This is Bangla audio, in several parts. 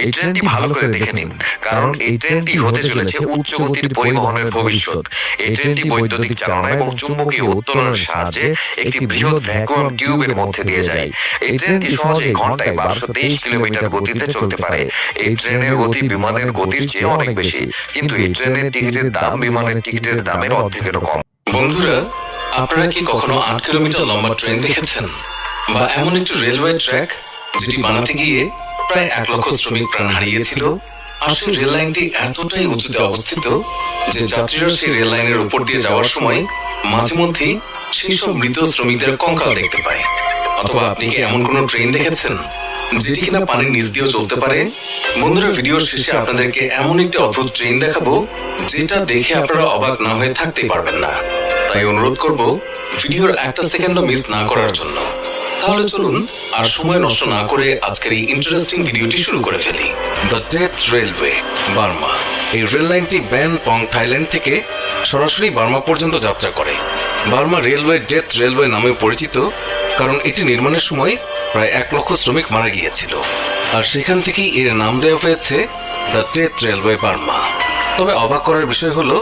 এই ট্রেনটি ভালো করে দেখে নিন কারণ এই ট্রেনটি হতে চলেছে উচ্চ গতির পরিবহনের ভবিষ্যৎ। এই ট্রেনটি বৈদ্যুতিক চালনা এবং চুম্বকীয় উত্তোলনের সাহায্যে একটি বৃহৎ ভ্যাকুয়াম টিউবের মধ্যে দিয়ে যায়। এই ট্রেনটি সহজে ঘন্টায় বারোশো তেইশ কিলোমিটার গতিতে চলতে পারে। এই ট্রেনের গতি বিমানের গতির চেয়ে অনেক বেশি। কিন্তু এই ট্রেনের টিকিটের দাম বিমানের টিকিটের দামের অর্ধেকেরও কম। বন্ধুরা আপনারা কি কখনো আট কিলোমিটার লম্বা ট্রেন দেখেছেন বা এমন একটি রেলওয়ে ট্র্যাক যেটি বানাতে গিয়ে প্রায় এক লক্ষ শ্রমিক প্রাণ হারিয়েছিল আর সেই রেল লাইনটি এতটাই উঁচুতে অবস্থিত যে যাত্রীরা সেই রেল লাইনের উপর দিয়ে যাওয়ার সময় মাঝে মধ্যেই সেই সব মৃত শ্রমিকদের কঙ্কাল দেখতে পায়। অথবা আপনি কি এমন কোনো ট্রেন দেখেছেন যেটি কিনা পানির নিচ দিয়েও চলতে পারে? বন্ধুরা ভিডিওর শেষে আপনাদেরকে এমন একটি অদ্ভুত ট্রেন দেখাবো যেটা দেখে আপনারা অবাক না হয়ে থাকতেই পারবেন না। তাই অনুরোধ করব ভিডিওর একটা সেকেন্ডও মিস না করার জন্য তাহলে চলুন আর সময় নষ্ট না করে আজকের এই ইন্টারেস্টিং ভিডিওটি শুরু করে ফেলি। The death railway Burma. এই রেল লাইনটি থাইল্যান্ড থেকে সরাসরি বার্মা পর্যন্ত যাত্রা করে। বার্মা রেলওয়ে ডেথ রেলওয়ে নামে পরিচিত কারণ এটি নির্মাণের সময় প্রায় এক লক্ষ শ্রমিক মারা গিয়েছিল। আর সেখান থেকেই এর নাম দেওয়া হয়েছে দ্য ডেথ রেলওয়ে বার্মা। তবে অবাক করার বিষয় হলো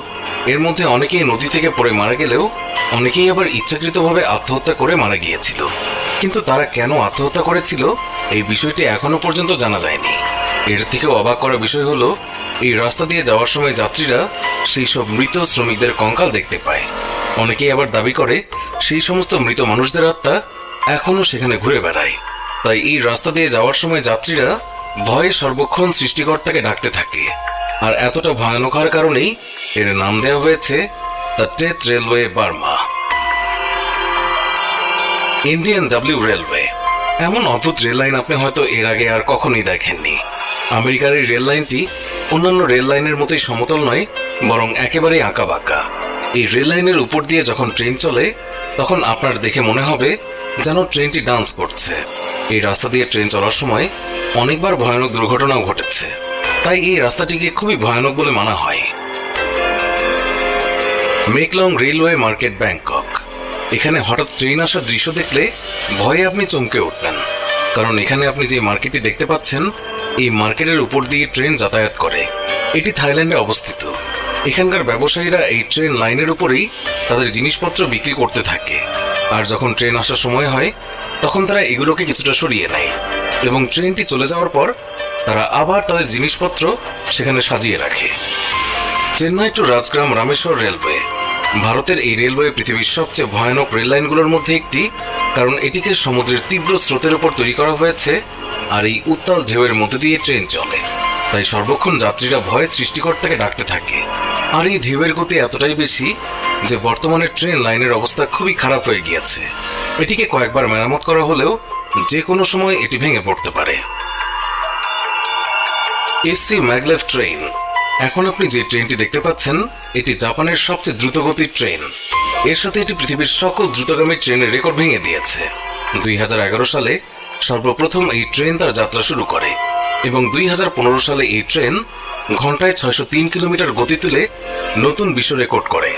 এর মধ্যে অনেকেই নদী থেকে পড়ে মারা গেলেও অনেকেই আবার ইচ্ছাকৃতভাবে আত্মহত্যা করে মারা গিয়েছিল। কিন্তু তারা কেন আত্মহত্যা করেছিল, এই বিষয়টি এখনও পর্যন্ত জানা যায়নি। এর থেকে অবাক করার বিষয় হলো, এই রাস্তা দিয়ে যাওয়ার সময় যাত্রীরা সেই সব মৃত শ্রমিকদের কঙ্কাল দেখতে পায়। অনেকেই আবার দাবি করে, সেই সমস্ত মৃত মানুষদের আত্মা এখনও সেখানে ঘুরে বেড়ায়। তাই এই রাস্তা দিয়ে যাওয়ার সময় যাত্রীরা ভয়ে সর্বক্ষণ সৃষ্টিকর্তাকে ডাকতে থাকে। আর এতটা ভয়ানক হওয়ার কারণেই এর নাম দেওয়া হয়েছে the death railway Burma. Indian W railway. এমন অদ্ভুত রেল লাইন আপনি হয়তো এর আগে আর কখনোই দেখেননি। আমেরিকার এই রেল লাইনটি অন্যান্য রেল লাইনের মতোই সমতল নয়, বরং একেবারেই আঁকা বাঁকা এই রেল লাইনের উপর দিয়ে যখন ট্রেন চলে, তখন আপনার দেখে মনে হবে যেন ট্রেনটি ডান্স করছে। এই রাস্তা দিয়ে ট্রেন চলার সময় অনেকবার ভয়ানক দুর্ঘটনাও ঘটেছে। তাই এই রাস্তাটিকে খুবই ভয়ানক বলে মানা হয়। Maeklong railway market, Bangkok. এখানে হঠাৎ ট্রেন আসার দৃশ্য দেখলে ভয়ে আপনি চমকে উঠবেন। কারণ এখানে আপনি যে মার্কেটটি দেখতে পাচ্ছেন, এই মার্কেটের উপর দিয়ে ট্রেন যাতায়াত করে। এটি থাইল্যান্ডে অবস্থিত। এখানকার ব্যবসায়ীরা এই ট্রেন লাইনের উপরেই তাদের জিনিসপত্র বিক্রি করতে থাকে। আর যখন ট্রেন আসার সময় হয়, তখন তারা এগুলোকে কিছুটা সরিয়ে নেয়। এবং ট্রেনটি চলে যাওয়ার পর তারা আবার তাদের জিনিসপত্র সেখানে সাজিয়ে রাখে। Chennai to Rajgram Rameswar railway. ভারতের এই রেলওয়ে পৃথিবীর সবচেয়ে ভয়ানক রেল লাইনগুলোর মধ্যে একটি, কারণ এটিকে সমুদ্রের তীব্র স্রোতের উপর তৈরি করা হয়েছে আর এই উত্তাল ঢেউয়ের মধ্যে দিয়ে ট্রেন চলে। তাই সর্বক্ষণ যাত্রীরা ভয়ে সৃষ্টিকর্তাকে ডাকতে থাকে। আর এই ঢেউয়ের গতি এতটাই বেশি যে বর্তমানে ট্রেন লাইনের অবস্থা খুবই খারাপ হয়ে গিয়েছে। এটিকে কয়েকবার মেরামত করা হলেও যে কোনো সময় এটি ভেঙে পড়তে পারে। SC maglev train. এখন আপনি যে ট্রেনটি দেখতে পাচ্ছেন, এটি জাপানের সবচেয়ে দ্রুতগতির ট্রেন। এর সাথে এটি পৃথিবীর সকল দ্রুতগামী ট্রেনের রেকর্ড ভেঙে দিয়েছে। দুই হাজার এগারো সালে সর্বপ্রথম এই ট্রেন তার যাত্রা শুরু করে এবং দুই হাজার পনেরো সালে এই ট্রেন ঘন্টায় ছয়শো তিন কিলোমিটার গতি তুলে নতুন বিশ্ব রেকর্ড করে,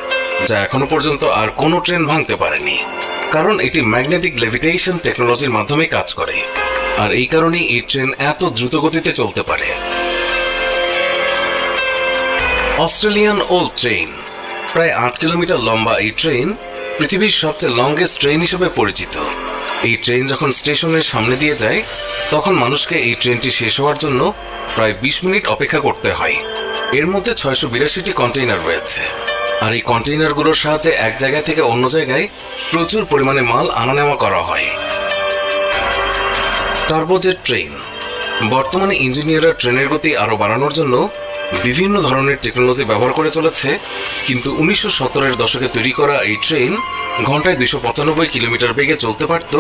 যা এখনও পর্যন্ত আর কোনো ট্রেন ভাঙতে পারেনি। কারণ এটি ম্যাগনেটিক লেভিটেশন টেকনোলজির মাধ্যমে কাজ করে, আর এই কারণেই এই ট্রেন এত দ্রুত গতিতে চলতে পারে। Australian old train. প্রায় আট কিলোমিটার লম্বা এই ট্রেন পৃথিবীর সবচেয়ে লংগেস্ট ট্রেন হিসেবে পরিচিত। এই ট্রেন যখন স্টেশনের সামনে দিয়ে যায়, তখন মানুষকে এই ট্রেনটি শেষ হওয়ার জন্য প্রায় বিশ মিনিট অপেক্ষা করতে হয়। এর মধ্যে ছয়শো বিরাশিটি কন্টেইনার রয়েছে। আর এই কন্টেইনারগুলোর সাহায্যে এক জায়গা থেকে অন্য জায়গায় প্রচুর পরিমাণে মাল আনা নেওয়া করা হয়। টার্বোজেট ট্রেন বর্তমানে ইঞ্জিনিয়াররা ট্রেনের গতি আরও বাড়ানোর জন্য বিভিন্ন ধরনের টেকনোলজি ব্যবহার করে চলেছে, কিন্তু উনিশশো সত্তরের দশকে তৈরি করা এই ট্রেন ঘন্টায় দুইশো পঁচানব্বই কিলোমিটার বেগে চলতে পারত,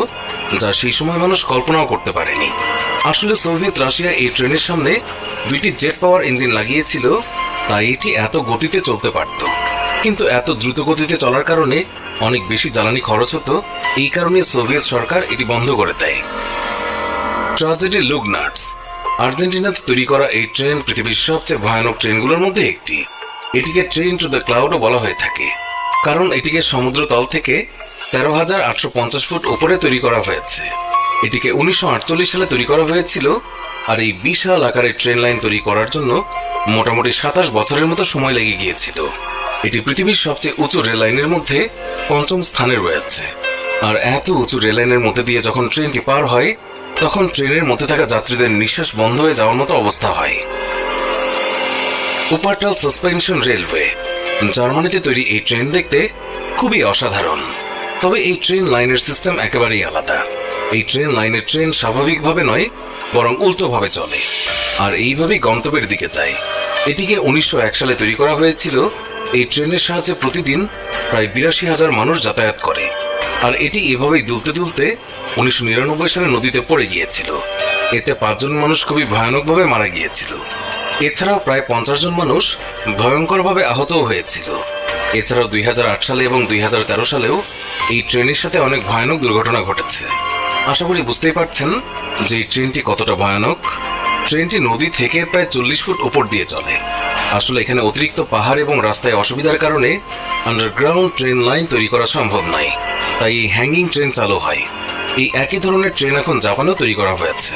যা সেই সময় মানুষ কল্পনাও করতে পারেনি। আসলে সোভিয়েত রাশিয়া এই ট্রেনের সামনে দুইটি জেট পাওয়ার ইঞ্জিন লাগিয়েছিল তাই এটি এত গতিতে চলতে পারত। কিন্তু এত দ্রুত গতিতে চলার কারণে অনেক বেশি জ্বালানি খরচ হতো, এই কারণে সোভিয়েত সরকার এটি বন্ধ করে দেয়। ট্রাজেডি লুগনার্টস আর্জেন্টিনাতে তৈরি করা এই ট্রেন পৃথিবীর সবচেয়ে ভয়ানক ট্রেনগুলোর মধ্যে একটি। এটিকে ট্রেন টু দ্য ক্লাউডও বলা হয়ে থাকে। কারণ এটিকে সমুদ্র তল থেকে তেরো হাজার আটশো পঞ্চাশ ফুট উপরে তৈরি করা হয়েছে। এটিকে উনিশশো আটচল্লিশ সালে তৈরি করা হয়েছিল আর এই বিশাল আকারের ট্রেন লাইন তৈরি করার জন্য মোটামুটি সাতাশ বছরের মতো সময় লেগে গিয়েছিল। এটি পৃথিবীর সবচেয়ে উঁচু রেল লাইনের মধ্যে পঞ্চম স্থানে রয়েছে। আর এত উঁচু রেল লাইনের মধ্যে দিয়ে যখন ট্রেনটি পার হয় তখন ট্রেনের মধ্যে থাকা যাত্রীদের নিঃশ্বাস বন্ধ হয়ে যাওয়ার মতো অবস্থা হয়। Wuppertal suspension railway. জার্মানিতে তৈরি এই ট্রেন দেখতে খুবই অসাধারণ। তবে এই ট্রেন লাইনের সিস্টেম একেবারেই আলাদা। এই ট্রেন লাইনের ট্রেন স্বাভাবিকভাবে নয়, বরং উল্টোভাবে চলে। আর এইভাবেই গন্তব্যের দিকে যায়। এটিকে উনিশশো এক সালে তৈরি করা হয়েছিল। এই ট্রেনের সাহায্যে প্রতিদিন প্রায় বিরাশি হাজার মানুষ যাতায়াত করে। আর এটি এভাবেই দুলতে দুলতে উনিশশো নিরানব্বই সালে নদীতে পড়ে গিয়েছিল। এতে পাঁচজন মানুষ খুবই ভয়ানকভাবে মারা গিয়েছিল। এছাড়াও প্রায় পঞ্চাশ জন মানুষ ভয়ঙ্করভাবে আহতও হয়েছিল। এছাড়াও দুই হাজার আট সালে এবং দুই হাজার তেরো সালেও এই ট্রেনের সাথে অনেক ভয়ানক দুর্ঘটনা ঘটেছে। আশা করি বুঝতেই পারছেন যে এই ট্রেনটি কতটা ভয়ানক। ট্রেনটি নদী থেকে প্রায় চল্লিশ ফুট উপর দিয়ে চলে। আসলে এখানে অতিরিক্ত পাহাড় এবং রাস্তায় অসুবিধার কারণে আন্ডারগ্রাউন্ড ট্রেন লাইন তৈরি করা সম্ভব নয়। তাই এই হ্যাঙ্গিং ট্রেন চালু হয়। এই একই ধরনের ট্রেন এখন জাপানেও তৈরি করা হয়েছে।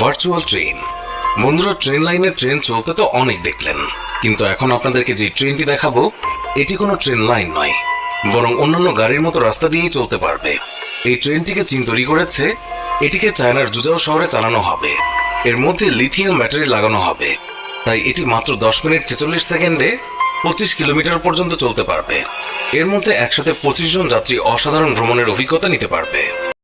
ভার্চুয়াল ট্রেন বন্ধুরা ট্রেন লাইনের ট্রেন চলতে তো অনেক দেখলেন। কিন্তু এখন আপনাদেরকে যে ট্রেনটি দেখাবো, এটি কোনো ট্রেন লাইন নয়। বরং অন্যান্য গাড়ির মতো রাস্তা দিয়েই চলতে পারবে। এই ট্রেনটিকে চীন তৈরি করেছে। এটিকে চায়নার জুজাও শহরে চালানো হবে। এর মধ্যে লিথিয়াম ব্যাটারি লাগানো হবে। তাই এটি মাত্র দশ মিনিট ছেচল্লিশ সেকেন্ডে পঁচিশ কিলোমিটার পর্যন্ত চলতে পারবে। এর মধ্যে একসাথে পঁচিশ জন যাত্রী অসাধারণ ভ্রমণের অভিজ্ঞতা নিতে পারবে।